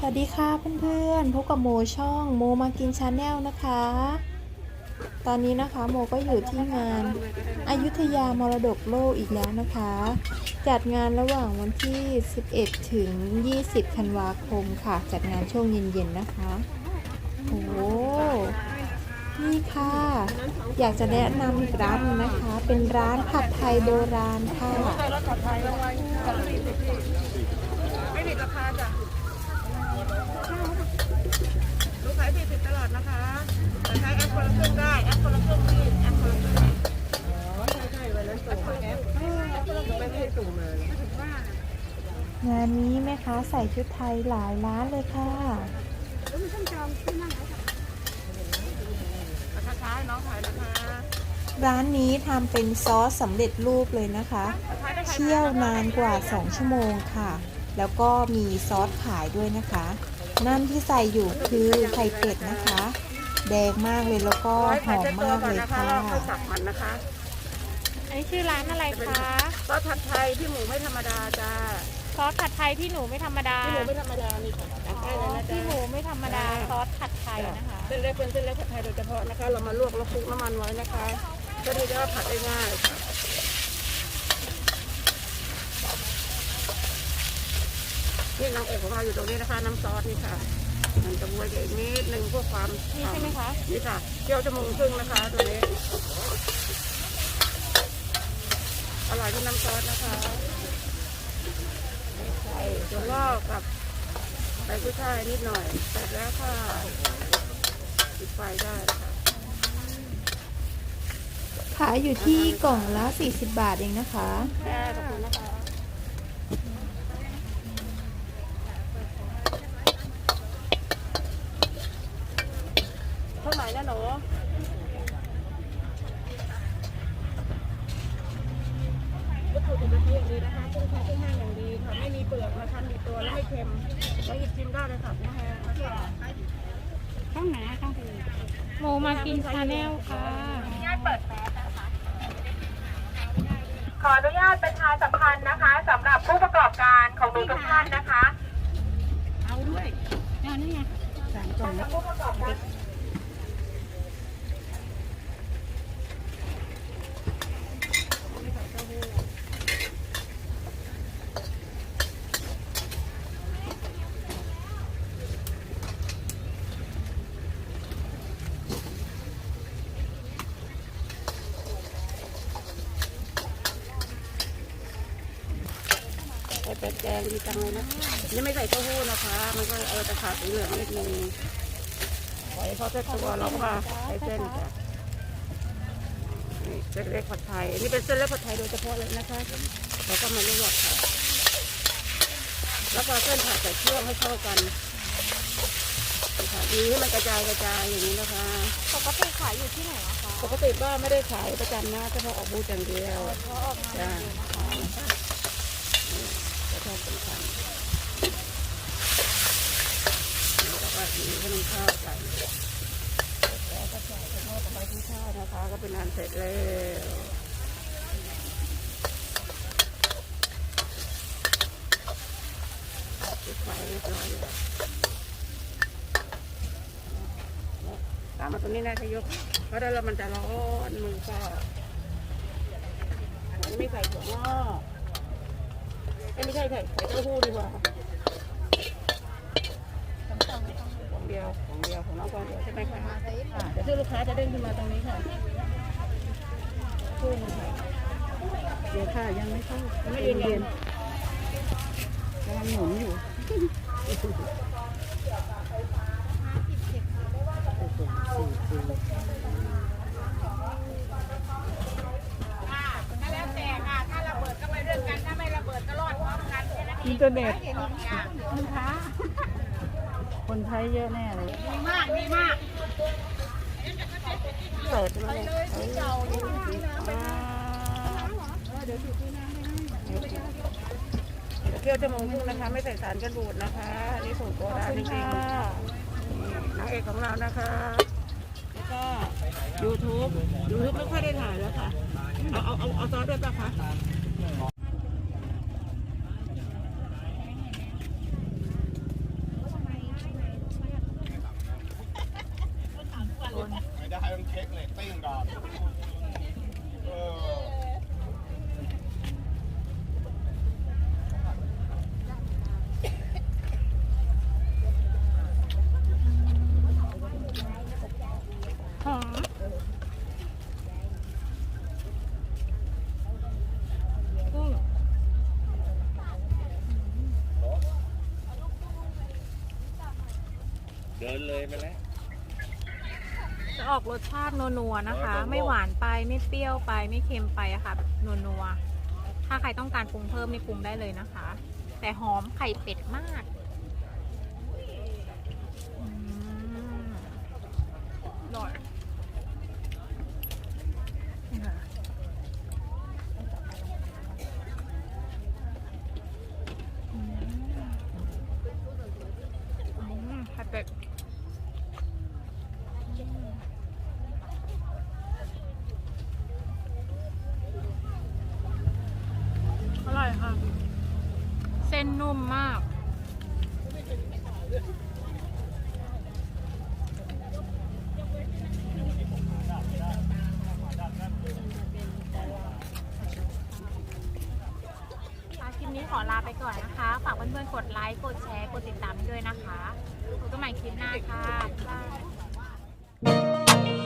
สวัสดีค่ะเพื่อนๆพบกับโมช่องโมมากินชาแนลนะคะ ตอนนี้นะคะโมก็อยู่ที่งานอายุทยามรดกโลกอีกแล้วนะคะ จัดงานระหว่างวันที่ 11 ถึง 20 ธันวาคมค่ะ จัดงานช่วงเย็นๆนะคะโอ้โหนี่ค่ะ อยากจะแนะนำอีกร้านนึงนะคะ เป็นร้านผัดไทยโบราณค่ะ รถปลอดภัยรางวัลสองสี่สิบพี่ไม่ผิดราคาจ้ะ ลูกขายสี่สิบตลอดนะคะแต่ใช้แอปคนละครึ่งได้ แอปคนละครึ่งพี่แอปคนละครึ่งอ๋อใช่ใช่วันนั้นส่งแอปแอปคนละครึ่งไม่ได้ส่มาถึงว่างานนี้แม่ค้าใส่ชุดไทยหลายร้านเลยค่ะแล้วมันต้องจองที่นั่งแล้วช้าๆน้องขายนะคะร้านนี้ทำเป็นซอสสำเร็จรูปเลยนะคะ เคี่ยวนานกว่า 2 ชั่วโมงค่ะ แล้วก็มีซอสขายด้วยนะคะ นั่นที่ใส่อยู่คือไข่เป็ดนะคะ แดงมากเลยแล้วก็หอมมากเลยค่ะเราค่อยสับมันนะคะ อันนี้ชื่อร้านอะไรคะซอสผัดไทยพี่หมูไม่ธรรมดาจ้าซอสผัดไทยพี่หนูไม่ธรรมดาพี่หมูไม่ธรรมดานี่ค่ะตักได้เลยนะจ๊ะพี่หมูไม่ธรรมดาซอสผัดไทยนะคะ เส้นเล็กเป็นเส้นเล็กผัดไทยโดยเฉพาะนะคะ เรามาลวกแล้วคลุกน้ำมันไว้นะคะเพื่อที่จะผัดได้ง่ายค่ะ นี่นางเอกของเราอยู่ตรงนี้นะคะ น้ำซอสนี่ค่ะมันจะบวยอีกนิดนึงเพื่อความนี่ใช่ไหมคะนี่ค่ะเคี่ยวจมูกครึ่งนะคะตัวนี้อร่อยที่น้ำซอสนะคะใส่ถั่วงอกกับใบกุ้ยช่ายนิดหน่อยเสร็จแล้วค่ะปิดไฟได้ค่ะขายอยู่ที่กล่องละ 40 บาทเองนะคะแค่ขอบคุณนะคะ เท่าไหร่นะหนูวัตถุดิบละเอียดดีนะคะกุ้งแห้งกุ้งแห้งอย่างดีค่ะ ไม่มี เปลือกนะคะมีตัวแล้วไม่เค็มแล้วหยิบชิมได้เลยค่ะกุ้งแห้งนะคะช่องไหนช่องที่โมมากินชาแนลค่ะขออนุญาตประชาสัมพันธ์นะคะสำหรับผู้ประกอบการของทุกท่านนะคะ เอาด้วยเอานี่ไงสามกล่องนะผู้ประกอบการ ใส่เป็ดแกงดีจังเลยนะนี่ไม่ใส่เต้าหู้นะคะ มันก็เออจะขาดสีเหลืองนิดนึงปล่อยให้เขาเซ็ตตัวเราก็ใส่เส้นจ้ะนี่เส้นเล็กผัดไทยอันนี้เป็นเส้นเล็กผัดไทยโดยเฉพาะเลยนะคะเราก็มาลวกค่ะ แล้วก็เส้นผัดใส่เครื่องให้เข้ากันค่ะดีให้มันกระจายกระจายอย่างนี้นะคะ ปกติขายอยู่ที่ไหนนะคะ ปกติบ้าไม่ได้ขายประจำนะเฉพาะออกบูธอย่างเดียวเพาะออกมาจ้า จะทอดเป็นชั้นแล้วก็มีขนมข้าวใส่แล้วก็ใส่ขนมกับใบที่ข้าวนะคะ ก็เป็นอันเสร็จแล้วปิดไฟเรียบร้อยแล้วตามมาตรงนี้นะทยกเพราะเดี๋ยวเรามันจะร้อนมือก็ไม่ใส่ถั่วงอกเอ้ย ไม่ใช่ใส่ใส่เต้าหู้ดีกว่าของเดียวของเดียวของน้องกองเดียวใช่ไหมคะค่ะเดี๋ยวที่ลูกค้าจะเด้งขึ้นมาตรงนี้ค่ะคู่มันค่ะเดี๋ยวค่ะยังไม่เข้ายังไม่เย็นเย็นกำลังหมุนอยู่ เทอร์เน็ตค้าคนใช้เยอะแน่เลยดีมากดีมากเปิดมาเลยเคี่ยวจมูกยุ่งนะคะ ไม่ใส่สารกันบูดนะคะอันนี้สูตรโบราณจริงๆนางเอกของเรานะคะ แล้วก็ YouTube YouTube ไม่ค่อยได้ถ่ายแล้วค่ะ เอาเอาเอาเอาซอสด้วยป่ะคะ ช็คเลตติ้งก่อนเออเดินเลยไปแล้ว ออกรสชาตินัวๆนะคะเออไม่หวานไปไม่เปรี้ยวไปไม่เค็มไปอะค่ะแบบนัวๆถ้าใครต้องการปรุงเพิ่มนี่ปรุงได้เลยนะคะ แต่หอมไข่เป็ดมากอืมอร่อยนี่ค่ะอืมอืมไข่เป็ด อร่อยค่ะ เส้นนุ่มมากคลิปนี้ขอลาไปก่อนนะคะ ฝากเพื่อนๆ กดไลค์ กดแชร์ กดติดตามให้ด้วยนะคะพบกันใหม่คลิปหน้าค่ะบ๊ายบาย